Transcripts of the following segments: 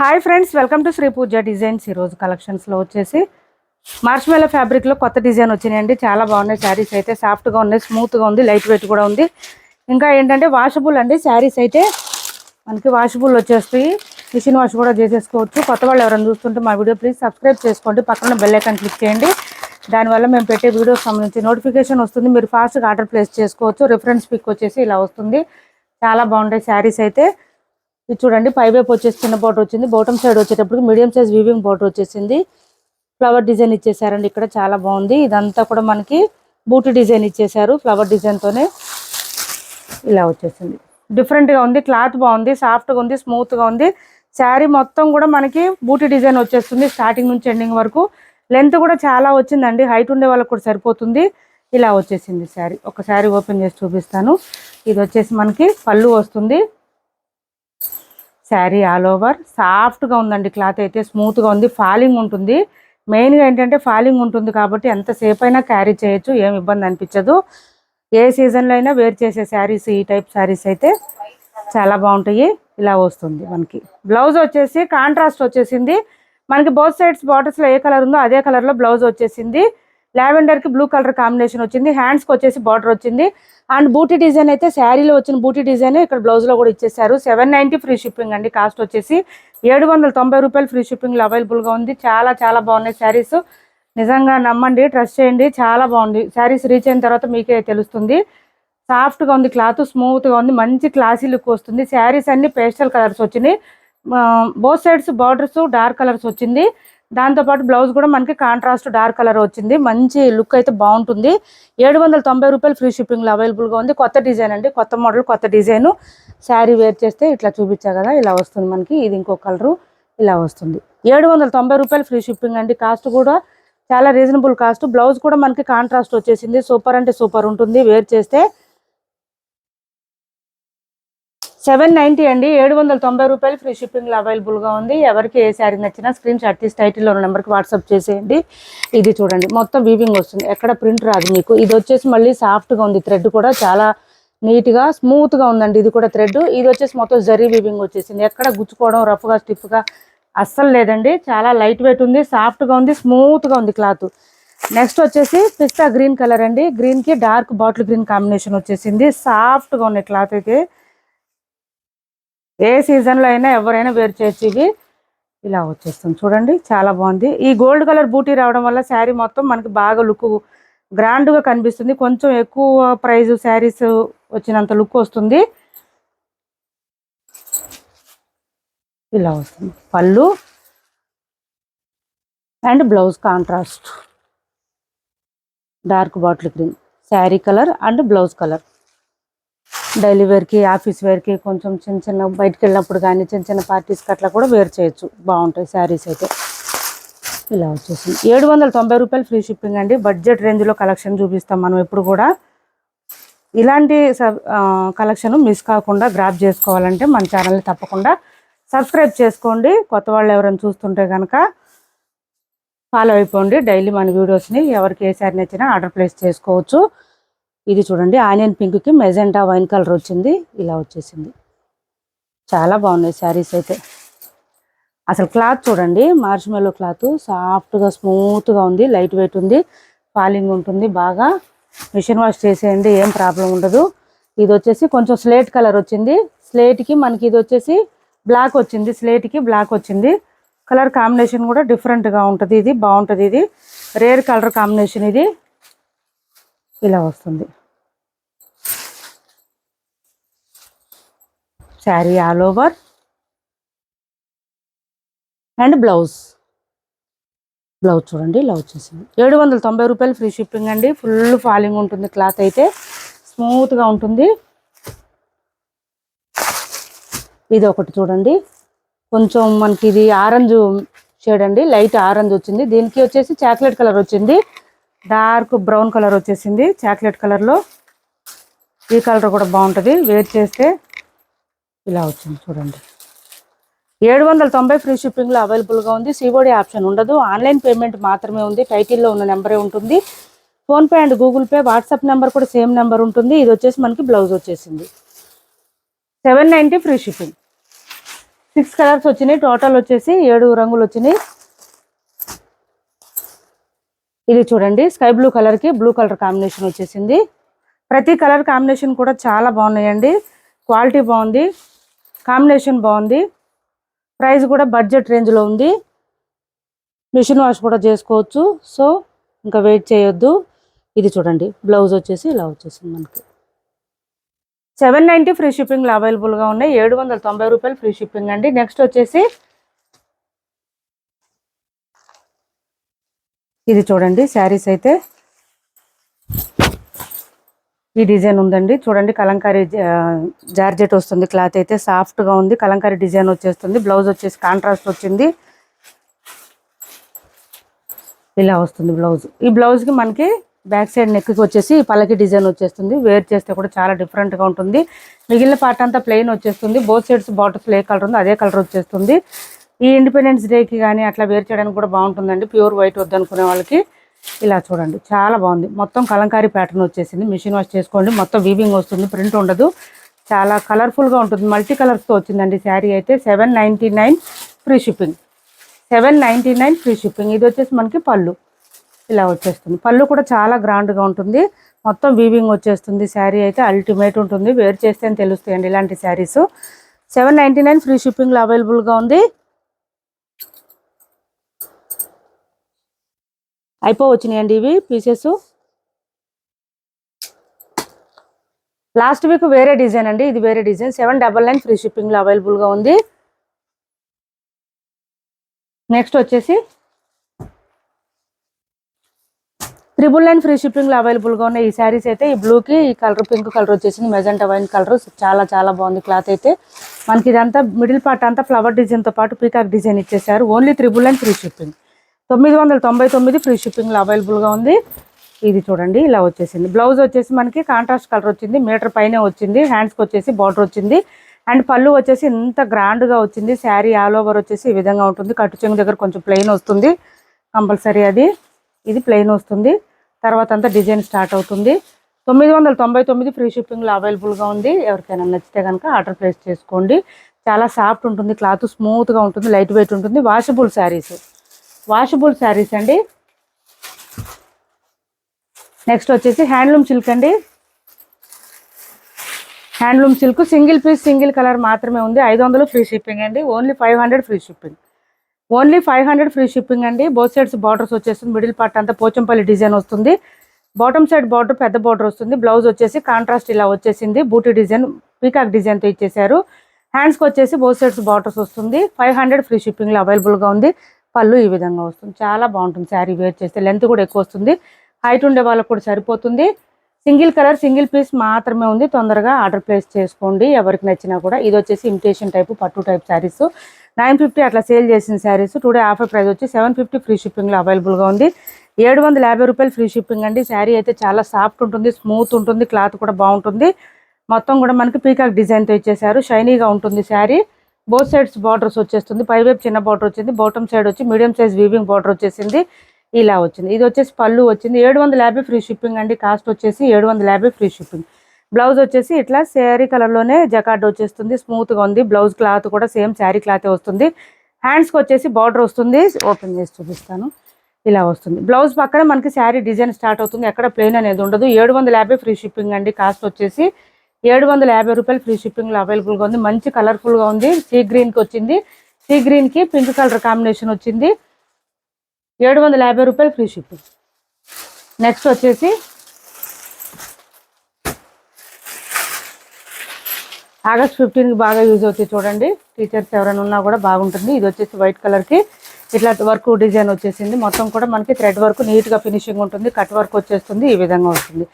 Hi friends welcome to Shri Pooja designs ఈరోజు కలెక్షన్స్లో వచ్చేసి మార్ష్మెల ఫ్యాబ్రిక్లో కొత్త డిజైన్ వచ్చినాయండి. చాలా బాగున్నాయి. శారీస్ అయితే సాఫ్ట్గా ఉన్నాయి స్మూత్గా ఉంది లైట్ వెయిట్ కూడా ఉంది. ఇంకా ఏంటంటే వాషబుల్ అండి. శారీస్ అయితే మనకి వాషబుల్ వచ్చేస్తాయి. మిషన్ వాష్ కూడా చేసేసుకోవచ్చు. కొత్త వాళ్ళు ఎవరైనా చూస్తుంటే మా వీడియో ప్లీజ్ సబ్స్క్రైబ్ చేసుకోండి. పక్కన బెల్ ఐకాన్ క్లిక్ చేయండి. దానివల్ల మేము పెట్టే వీడియోకి సంబంధించి నోటిఫికేషన్ వస్తుంది. మీరు ఫాస్ట్గా ఆర్డర్ ప్లేస్ చేసుకోవచ్చు. రిఫరెన్స్ పిక్ వచ్చేసి ఇలా వస్తుంది. చాలా బాగుంటాయి శారీస్ అయితే. ఇది చూడండి పై వైపు వచ్చేసి చిన్న బోర్డర్ వచ్చింది. బాటమ్ సైడ్ వచ్చేటప్పుడు మీడియం సైజ్ వీవింగ్ బోర్డర్ వచ్చేసింది. ఫ్లవర్ డిజైన్ ఇచ్చేసారండి ఇక్కడ చాలా బాగుంది. ఇదంతా కూడా మనకి బూటీ డిజైన్ ఇచ్చేసారు ఫ్లవర్ డిజైన్తోనే ఇలా వచ్చేసింది. డిఫరెంట్గా ఉంది క్లాత్ బాగుంది సాఫ్ట్గా ఉంది స్మూత్గా ఉంది. శారీ మొత్తం కూడా మనకి బూటీ డిజైన్ వచ్చేస్తుంది స్టార్టింగ్ నుంచి ఎండింగ్ వరకు. లెంత్ కూడా చాలా వచ్చిందండి హైట్ ఉండే వాళ్ళకి కూడా సరిపోతుంది. ఇలా వచ్చేసింది శారీ ఒక శారీ ఓపెన్ చేసి చూపిస్తాను. ఇది వచ్చేసి మనకి పళ్ళు వస్తుంది. Sari all over. సాఫ్ట్గా ఉందండి క్లాత్ అయితే స్మూత్గా ఉంది ఫాలింగ్ ఉంటుంది. మెయిన్గా ఏంటంటే ఫాలింగ్ ఉంటుంది కాబట్టి ఎంతసేపు అయినా క్యారీ చేయొచ్చు ఏం ఇబ్బంది అనిపించదు. ఏ సీజన్లో అయినా వేర్ చేసే శారీస్ ఈ టైప్ శారీస్ అయితే చాలా బాగుంటాయి. ఇలా వస్తుంది మనకి. బ్లౌజ్ వచ్చేసి కాంట్రాస్ట్ వచ్చేసింది. మనకి బోత్ సైడ్స్ బార్డర్స్లో ఏ కలర్ ఉందో అదే కలర్లో బ్లౌజ్ వచ్చేసింది. లావెండర్కి బ్లూ కలర్ కాంబినేషన్ వచ్చింది. హ్యాండ్స్కి వచ్చేసి బార్డర్ వచ్చింది. అండ్ బూటీ డిజైన్ అయితే శారీలో వచ్చిన బూటీ డిజైన్ ఇక్కడ బ్లౌజ్లో కూడా ఇచ్చేసారు సెవెన్ నైంటీ ఫ్రీ షిప్పింగ్ అండి. కాస్ట్ వచ్చేసి ఏడు వందల తొంభై రూపాయలు ఫ్రీ షిప్పింగ్లో అవైలబుల్గా ఉంది. చాలా చాలా బాగున్నాయి శారీస్. నిజంగా నమ్మండి ట్రస్ట్ చేయండి. చాలా బాగుంది. శారీస్ రీచ్ అయిన తర్వాత మీకే తెలుస్తుంది. సాఫ్ట్గా ఉంది క్లాత్ స్మూత్గా ఉంది. మంచి క్లాసీ లుక్ వస్తుంది. శారీస్ అన్ని పేస్టల్ కలర్స్ వచ్చినాయి. Both sides borders dark colours వచ్చింది. దాంతోపాటు బ్లౌజ్ కూడా మనకి కాంట్రాస్ట్ డార్క్ కలర్ వచ్చింది. మంచి లుక్ అయితే బాగుంటుంది. ఏడు వందల తొంభై రూపాయలు ఫ్రీ షిప్పింగ్లో అవైలబుల్గా ఉంది. కొత్త డిజైన్ అండి. కొత్త మోడల్ కొత్త డిజైన్. శారీ వేర్ చేస్తే ఇట్లా చూపించా కదా ఇలా వస్తుంది మనకి. ఇది ఇంకో కలరు ఇలా వస్తుంది. ఏడు వందల తొంభై రూపాయలు ఫ్రీ షిప్పింగ్ అండి. కాస్ట్ కూడా చాలా రీజనబుల్ కాస్ట్. బ్లౌజ్ కూడా మనకి కాంట్రాస్ట్ వచ్చేసింది. సూపర్ అంటే సూపర్ ఉంటుంది. వేర్ చేస్తే సెవెన్ నైంటీ అండి. ఏడు వందల తొంభై రూపాయలు ఫ్రీ షిప్పింగ్లో అవైలబుల్గా ఉంది. ఎవరికి ఏ శారీ నచ్చినా స్క్రీన్ షాట్ తీసి టైటిల్లో ఉన్న నెంబర్కి వాట్సాప్ చేసేయండి. ఇది చూడండి. మొత్తం వీవింగ్ వస్తుంది. ఎక్కడ ప్రింట్ రాదు మీకు. ఇది వచ్చేసి మళ్ళీ సాఫ్ట్గా ఉంది. థ్రెడ్ కూడా చాలా నీట్గా స్మూత్గా ఉందండి. ఇది కూడా థ్రెడ్. ఇది వచ్చేసి మొత్తం జరీ వీవింగ్ వచ్చేసింది. ఎక్కడ గుచ్చుకోవడం రఫ్గా స్టిఫ్గా అస్సలు లేదండి. చాలా లైట్ వెయిట్ ఉంది. సాఫ్ట్గా ఉంది. స్మూత్గా ఉంది క్లాత్. నెక్స్ట్ వచ్చేసి పిస్తా గ్రీన్ కలర్ అండి. గ్రీన్కి డార్క్ బాటిల్ గ్రీన్ కాంబినేషన్ వచ్చేసింది. సాఫ్ట్గా ఉన్నాయి క్లాత్ అయితే ఏ సీజన్లో అయినా ఎవరైనా వేరు చేయొచ్చు ఇవి ఇలా వచ్చేస్తుంది. చూడండి చాలా బాగుంది. ఈ గోల్డ్ కలర్ బూటీ రావడం వల్ల శారీ మొత్తం మనకి బాగా లుక్ గ్రాండ్గా కనిపిస్తుంది. కొంచెం ఎక్కువ ప్రైజ్ శారీస్ వచ్చినంత లుక్ వస్తుంది. ఇలా వస్తుంది. Pallu and blouse contrast dark bottle green sari colour and blouse colour daily వేర్కి ఆఫీస్ వేర్కి కొంచెం చిన్న చిన్న బయటకు వెళ్ళినప్పుడు కానీ చిన్న చిన్న పార్టీస్కి అట్లా కూడా వేర్ చేయొచ్చు. బాగుంటాయి శారీస్ అయితే. ఇలా వచ్చేసింది. ఏడు వందల తొంభై రూపాయలు ఫ్రీ షిప్పింగ్ అండి. బడ్జెట్ రేంజ్లో కలెక్షన్ చూపిస్తాం మనం ఎప్పుడు కూడా. ఇలాంటి కలెక్షన్ మిస్ కాకుండా గ్రాప్ చేసుకోవాలంటే మన ఛానల్ని తప్పకుండా సబ్స్క్రైబ్ చేసుకోండి. కొత్త వాళ్ళు ఎవరైనా చూస్తుంటే కనుక ఫాలో అయిపోండి. డైలీ మన వీడియోస్ని ఎవరికి ఏ శారీ నచ్చినా ఆర్డర్ ప్లేస్ చేసుకోవచ్చు. ఇది చూడండి ఆనియన్ పింక్కి మెజెంటా వైన్ కలర్ వచ్చింది ఇలా వచ్చేసింది. చాలా బాగున్నాయి శారీస్ అయితే. అసలు క్లాత్ చూడండి మార్ష్మెలో క్లాత్ సాఫ్ట్గా స్మూత్గా ఉంది లైట్ వెయిట్ ఉంది ఫాలింగ్ ఉంటుంది బాగా. మిషన్ వాష్ చేసేయండి ఏం ప్రాబ్లం ఉండదు. ఇది వచ్చేసి కొంచెం స్లేట్ కలర్ వచ్చింది స్లేట్కి మనకి ఇది వచ్చేసి బ్లాక్ వచ్చింది స్లేట్కి బ్లాక్ వచ్చింది. కలర్ కాంబినేషన్ కూడా డిఫరెంట్గా ఉంటుంది ఇది బాగుంటుంది ఇది. రేర్ కలర్ కాంబినేషన్ ఇది. ఇలా వస్తుంది. Sari all over. And blouse. Blouse చూడండి ఇలా వచ్చేసింది. ఏడు వందల తొంభై రూపాయలు ఫ్రీ షిప్పింగ్ అండి. ఫుల్ ఫాలింగ్ ఉంటుంది క్లాత్ అయితే. స్మూత్గా ఉంటుంది. ఇది ఒకటి చూడండి. కొంచెం మనకి ఇది ఆరెంజ్ షేడ్ అండి. లైట్ ఆరెంజ్ వచ్చింది. దీనికి వచ్చేసి చాక్లెట్ కలర్ వచ్చింది. డార్క్ బ్రౌన్ కలర్ వచ్చేసింది చాక్లెట్ కలర్లో ఈ కలర్ కూడా బాగుంటుంది. వేర్ చేస్తే ఇలా వచ్చింది చూడండి. ఏడు వందల తొంభై ఫ్రీ షిప్పింగ్లో అవైలబుల్గా ఉంది. సిఓడి ఆప్షన్ ఉండదు. ఆన్లైన్ పేమెంట్ మాత్రమే ఉంది. టైటిల్లో ఉన్న నెంబరే ఉంటుంది. PhonePe and Google Pay WhatsApp number కూడా సేమ్ నెంబర్ ఉంటుంది. ఇది వచ్చేసి మనకి బ్లౌజ్ వచ్చేసింది. Seven ninety free shipping. Six colours వచ్చినాయి. టోటల్ వచ్చేసి ఏడు రంగులు వచ్చినాయి. ఇది చూడండి స్కై బ్లూ కలర్కి బ్లూ కలర్ కాంబినేషన్ వచ్చేసింది. ప్రతి కలర్ కాంబినేషన్ కూడా చాలా బాగున్నాయండి. క్వాలిటీ బాగుంది కాంబినేషన్ బాగుంది. ప్రైస్ కూడా బడ్జెట్ రేంజ్లో ఉంది. మిషన్ వాష్ కూడా చేసుకోవచ్చు. సో ఇంకా వెయిట్ చేయొద్దు. ఇది చూడండి బ్లౌజ్ వచ్చేసి ఇలా వచ్చేసింది మనకి. సెవెన్ నైంటీ ఫ్రీ షిప్పింగ్లో అవైలబుల్గా ఉన్నాయి. ఏడు వందల తొంభై రూపాయలు ఫ్రీ షిప్పింగ్ అండి. నెక్స్ట్ వచ్చేసి ఇది చూడండి శారీస్ అయితే ఈ డిజైన్ ఉందండి. చూడండి కలంకారీ జార్జెట్ వస్తుంది క్లాత్ అయితే సాఫ్ట్గా ఉంది కలంకారీ డిజైన్ వచ్చేస్తుంది బ్లౌజ్ వచ్చేసి కాంట్రాస్ట్ వచ్చింది. ఇలా వస్తుంది బ్లౌజ్. ఈ బ్లౌజ్కి మనకి బ్యాక్ సైడ్ నెక్కి వచ్చేసి పల్లకి డిజైన్ వచ్చేస్తుంది. వేర్ చేస్తే కూడా చాలా డిఫరెంట్గా ఉంటుంది. మిగిలిన పార్ట్ అంతా ప్లెయిన్ వచ్చేస్తుంది. బోత్ సైడ్స్ బాటర్స్ ఏ కలర్ ఉందో అదే కలర్ వచ్చేస్తుంది. ఈ ఇండిపెండెన్స్ డేకి కానీ అట్లా వేర్ చేయడానికి కూడా బాగుంటుందండి. ప్యూర్ వైట్ వద్దనుకునే వాళ్ళకి ఇలా చూడండి. చాలా బాగుంది. మొత్తం కలంకారీ ప్యాటర్న్ వచ్చేసింది. మిషన్ వాష్ చేసుకోండి. మొత్తం వీవింగ్ వస్తుంది. ప్రింట్ ఉండదు. చాలా కలర్ఫుల్గా ఉంటుంది. మల్టీ తో వచ్చిందండి శారీ అయితే. Seven ninety nine free shipping seven ninety nine free shipping ఇది వచ్చేసి మనకి పళ్ళు. ఇలా వచ్చేస్తుంది. పళ్ళు కూడా చాలా గ్రాండ్గా ఉంటుంది. మొత్తం వీవింగ్ వచ్చేస్తుంది. శారీ అయితే అల్టిమేట్ ఉంటుంది. వేర్ చేస్తే అని తెలుస్తాయండి ఇలాంటి saris. Seven ninety nine free షిప్పింగ్లో అవైలబుల్గా ఉంది. అయిపోవచ్చినాయండి ఇవి పీసెస్. లాస్ట్ వీక్ వేరే డిజైన్ అండి ఇది వేరే design. Seven double nine free షిప్పింగ్లో అవైలబుల్గా ఉంది. నెక్స్ట్ వచ్చేసి త్రిబుల్ నైన్ ఫ్రీ షిప్పింగ్లో అవైలబుల్గా ఉన్నాయి ఈ శారీస్ అయితే ఈ బ్లూకి ఈ కలర్ పింక్ కలర్ వచ్చేసింది. Magenta wine colour. చాలా చాలా బాగుంది క్లాత్ అయితే. మనకి ఇదంతా మిడిల్ పార్ట్ అంతా ఫ్లవర్ డిజైన్తో పాటు పీకాక్ డిజైన్ ఇచ్చేసారు only triple nine free shipping. తొమ్మిది వందల తొంభై తొమ్మిది ఫ్రీ షిప్పింగ్లో అవైలబుల్గా ఉంది. ఇది చూడండి ఇలా వచ్చేసింది. బ్లౌజ్ వచ్చేసి మనకి కాంట్రాస్ట్ కలర్ వచ్చింది మీటర్ పైన వచ్చింది హ్యాండ్స్కి వచ్చేసి బార్డర్ వచ్చింది. అండ్ పళ్ళు వచ్చేసి ఇంత గ్రాండ్గా వచ్చింది. శారీ ఆల్ ఓవర్ వచ్చేసి ఈ విధంగా ఉంటుంది. కట్టు చెంగు దగ్గర కొంచెం ప్లెయిన్ వస్తుంది. కంపల్సరీ అది. ఇది ప్లెయిన్ వస్తుంది. తర్వాత అంతా డిజైన్ స్టార్ట్ అవుతుంది. తొమ్మిది వందల తొంభై తొమ్మిది ఫ్రీ షిప్పింగ్లో అవైలబుల్గా ఉంది. ఎవరికైనా నచ్చితే కనుక ఆర్డర్ ప్లేస్ చేసుకోండి. చాలా సాఫ్ట్ ఉంటుంది క్లాత్ స్మూత్గా ఉంటుంది లైట్ వెయిట్ ఉంటుంది. వాషబుల్ శారీస్ వాషబుల్ శారీస్ అండి. నెక్స్ట్ వచ్చేసి హ్యాండ్లూమ్ సిల్క్ అండి. Handloom silk single piece single colour మాత్రమే ఉంది. ఐదు వందలు ఫ్రీ షిప్పింగ్ అండి. Only five hundred free shipping. Only five hundred free shipping అండి. బోత్ సైడ్స్ బార్డర్స్ వచ్చేస్తుంది. మిడిల్ పార్ట్ అంతా పోచంపల్లి డిజైన్ వస్తుంది. బాటమ్ సైడ్ బార్డర్ పెద్ద బార్డర్ వస్తుంది. బ్లౌజ్ వచ్చేసి కాంట్రాస్ట్ ఇలా వచ్చేసింది. బూటీ డిజైన్ పీకాక్ డిజైన్తో ఇచ్చేసారు హ్యాండ్స్కి వచ్చేసి బోత్ సైడ్స్ బార్డర్స్ వస్తుంది. ఫైవ్ హండ్రెడ్ ఫ్రీ షిప్పింగ్లో అవైలబుల్గా ఉంది. పళ్ళు ఈ విధంగా వస్తుంది. చాలా బాగుంటుంది శారీ వేర్ చేస్తే. లెంత్ కూడా ఎక్కువ వస్తుంది. హైట్ ఉండే వాళ్ళకు కూడా సరిపోతుంది. సింగిల్ కలర్ సింగిల్ పీస్ మాత్రమే ఉంది. తొందరగా ఆర్డర్ ప్లేస్ చేసుకోండి. ఎవరికి నచ్చినా కూడా. ఇది వచ్చేసి ఇమిటేషన్ టైపు పట్టు టైప్ శారీస్. నైన్ ఫిఫ్టీ అట్లా సేల్ చేసిన శారీస్. టుడే ఆఫర్ ప్రైస్ వచ్చి సెవెన్ ఫిఫ్టీ ఫ్రీ షిప్పింగ్లో అవైలబుల్గా ఉంది. ఏడు వందల యాభై రూపాయలు ఫ్రీ షిప్పింగ్ అండి. శారీ అయితే చాలా సాఫ్ట్ ఉంటుంది స్మూత్ ఉంటుంది క్లాత్ కూడా బాగుంటుంది. మొత్తం కూడా మనకి పీకాక్ డిజైన్తో ఇచ్చేసారు షైనీగా ఉంటుంది శారీ. బోత్ సైడ్స్ బార్డర్స్ వచ్చేస్తుంది. పైవైపు చిన్న బార్డర్ వచ్చింది. బాటమ్ సైడ్ వచ్చి మీడియం సైజ్ వీవింగ్ బార్డర్ వచ్చేసింది. ఇలా వచ్చింది. ఇది వచ్చేసి పళ్ళు వచ్చింది. ఏడు వందల యాభై ఫ్రీ షిప్పింగ్ అండి. కాస్ట్ వచ్చేసి ఏడు వందల యాభై ఫ్రీ షిప్పింగ్. బ్లౌజ్ వచ్చేసి ఇట్లా శారీ కలర్లోనే జకార్డ్ వచ్చేస్తుంది. స్మూత్గా ఉంది. బ్లౌజ్ క్లాత్ కూడా సేమ్ శారీ క్లాతే వస్తుంది. హ్యాండ్స్కి వచ్చేసి బార్డర్ వస్తుంది. ఓపెన్ చేసి చూపిస్తాను. ఇలా వస్తుంది. బ్లౌజ్ పక్కన మనకి శారీ డిజైన్ స్టార్ట్ అవుతుంది. ఎక్కడ ప్లెయిన్ అనేది ఉండదు. ఏడు వందల యాభై ఫ్రీ షిప్పింగ్ అండి. కాస్ట్ వచ్చేసి ఏడు వందల యాభై రూపాయలు ఫ్రీ షిప్పింగ్లో అవైలబుల్గా ఉంది. మంచి కలర్ఫుల్గా ఉంది. సీ గ్రీన్కి వచ్చింది. సీ గ్రీన్కి పింక్ కలర్ కాంబినేషన్ వచ్చింది. ఏడు వందల యాభై రూపాయలు ఫ్రీ షిప్పింగ్. నెక్స్ట్ వచ్చేసి ఆగస్ట్ ఫిఫ్టీన్కి బాగా యూజ్ అవుతుంది చూడండి. టీచర్స్ ఎవరైనా ఉన్నా కూడా బాగుంటుంది. ఇది వచ్చేసి వైట్ కలర్కి. ఇట్లా వర్క్ డిజైన్ వచ్చేసింది. మొత్తం కూడా మనకి థ్రెడ్ వర్క్ నీట్గా ఫినిషింగ్ ఉంటుంది. కట్ వర్క్ వచ్చేస్తుంది. ఈ విధంగా వస్తుంది.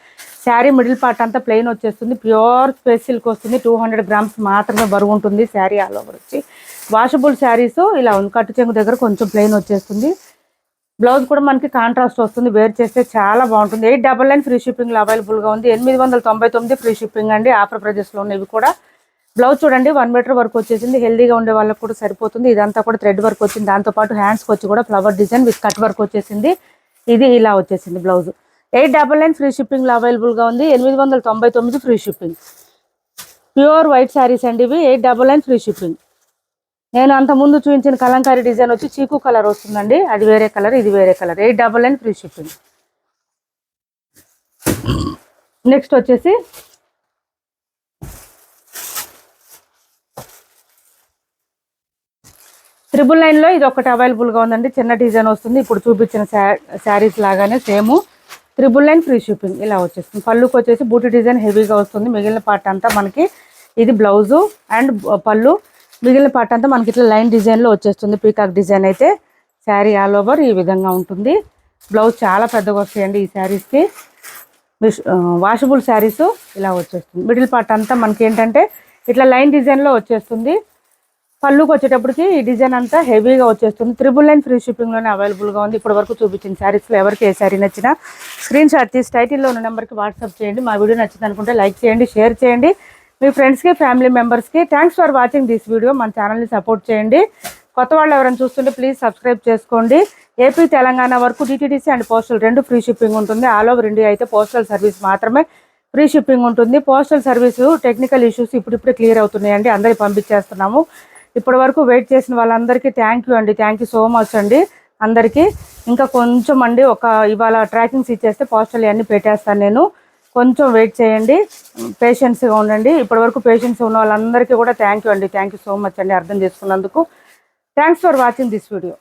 శారీ మిడిల్ పార్ట్ అంతా ప్లెయిన్ వచ్చేస్తుంది. ప్యూర్ స్పేస్ సిల్క్ వస్తుంది. టూ హండ్రెడ్ గ్రామ్స్ మాత్రమే బరువు ఉంటుంది శారీ ఆల్ ఓవర్ వచ్చి. వాషబుల్ శారీస్ ఇలా ఉంది కట్టు చెంగు దగ్గర కొంచెం ప్లెయిన్ వచ్చేస్తుంది. బ్లౌజ్ కూడా మనకి కాంట్రాస్ట్ వస్తుంది. వేర్ చేస్తే చాలా బాగుంటుంది. ఎయిట్ డబల్ నైన్ ఫ్రీ షిప్పింగ్లో అవైలబుల్గా ఉంది. ఎనిమిది వందల తొంభై తొమ్మిది ఫ్రీ షిప్పింగ్ అండి. ఆఫర్ ప్రైజెస్లో ఉన్నవి కూడా. బ్లౌజ్ చూడండి వన్ మీటర్ వర్క్ వచ్చేసింది. హెల్దీగా ఉండే వాళ్ళకి కూడా సరిపోతుంది. ఇదంతా కూడా థ్రెడ్ వర్క్ వచ్చింది. దాంతోపాటు హ్యాండ్స్కి వచ్చి కూడా flower design with cut work వచ్చేసింది. ఇది ఇలా వచ్చేసింది blouse eight double nine free షిప్పింగ్లో అవైలబుల్గా ఉంది. ఎనిమిది వందల తొంభై తొమ్మిది free shipping. Pure white saris అండి ఇవి. Eight double nine free shipping. నేను అంత ముందు చూపించిన కలంకారీ డిజైన్ వచ్చి చీకు కలర్ వస్తుందండి. అది వేరే కలర్ ఇది వేరే colour. Eight double nine free shipping. Next వచ్చేసి త్రిబుల్ నైన్లో ఇది ఒకటి అవైలబుల్గా ఉందండి. చిన్న డిజైన్ వస్తుంది. ఇప్పుడు చూపించిన శారీస్ లాగానే same. Triple nine free shipping ఇలా వచ్చేస్తుంది. పళ్ళుకి వచ్చేసి బూటీ డిజైన్ హెవీగా వస్తుంది. మిగిలిన పార్ట్ అంతా మనకి ఇది బ్లౌజు అండ్ uh, పళ్ళు. మిగిలిన పార్ట్ అంతా మనకి ఇట్లా లైన్ డిజైన్లో వచ్చేస్తుంది. పీకాక్ డిజైన్ అయితే శారీ ఆల్ ఓవర్ ఈ విధంగా ఉంటుంది. బ్లౌజ్ చాలా పెద్దగా వస్తాయండి ఈ శారీస్కి వాషబుల్ uh, శారీస్ ఇలా వచ్చేస్తుంది. మిడిల్ పార్ట్ అంతా మనకి ఏంటంటే ఇట్లా లైన్ డిజైన్లో వచ్చేస్తుంది. పళ్ళుకి వచ్చేటప్పటికి ఈ డిజైన్ అంతా హెవీగా వచ్చేస్తుంది. త్రిబుల్ లైన్ ఫ్రీ షిప్పింగ్లోనే అవైలబుల్గా ఉంది. ఇప్పటి వరకు చూపించిన శారీస్లో ఎవరికి ఏ శారీ నచ్చినా స్క్రీన్ షాట్ తీసి టైటిల్లో ఉన్న నెంబర్కి వాట్సాప్ చేయండి. మా వీడియో నచ్చింది అనుకుంటే లైక్ చేయండి షేర్ చేయండి. మీ ఫ్రెండ్స్కి ఫ్యామిలీ మెంబర్స్కి thanks for watching this video మన ఛానల్ని సపోర్ట్ చేయండి. కొత్త వాళ్ళు ఎవరైనా చూస్తుంటే ప్లీజ్ సబ్స్క్రైబ్ చేసుకోండి. ఏపీ తెలంగాణ వరకు డిటీడీసీ అండ్ పోస్టల్ రెండు ఫ్రీ షిప్పింగ్ ఉంటుంది. ఆల్ ఓవర్ ఇండియా అయితే పోస్టల్ సర్వీస్ మాత్రమే ఫ్రీ షిప్పింగ్ ఉంటుంది. పోస్టల్ సర్వీసు టెక్నికల్ ఇష్యూస్ ఇప్పుడిప్పుడే క్లియర్ అవుతున్నాయండి. అందరికి పంపించేస్తున్నాము. ఇప్పటి వరకు వెయిట్ చేసిన వాళ్ళందరికీ థ్యాంక్ యూ అండి. థ్యాంక్ యూ సో మచ్ అండి. అందరికీ ఇంకా కొంచెం అండి ఒక ఇవాళ ట్రాకింగ్స్ ఇచ్చేస్తే పోస్టల్ అన్నీ పెట్టేస్తాను నేను. కొంచెం వెయిట్ చేయండి. పేషెన్స్గా ఉండండి. ఇప్పటి వరకు పేషెన్స్ ఉన్న వాళ్ళందరికీ కూడా థ్యాంక్ యూ అండి. థ్యాంక్ యూ సో మచ్ అండి. అర్థం చేసుకున్నందుకు. Thanks for watching this video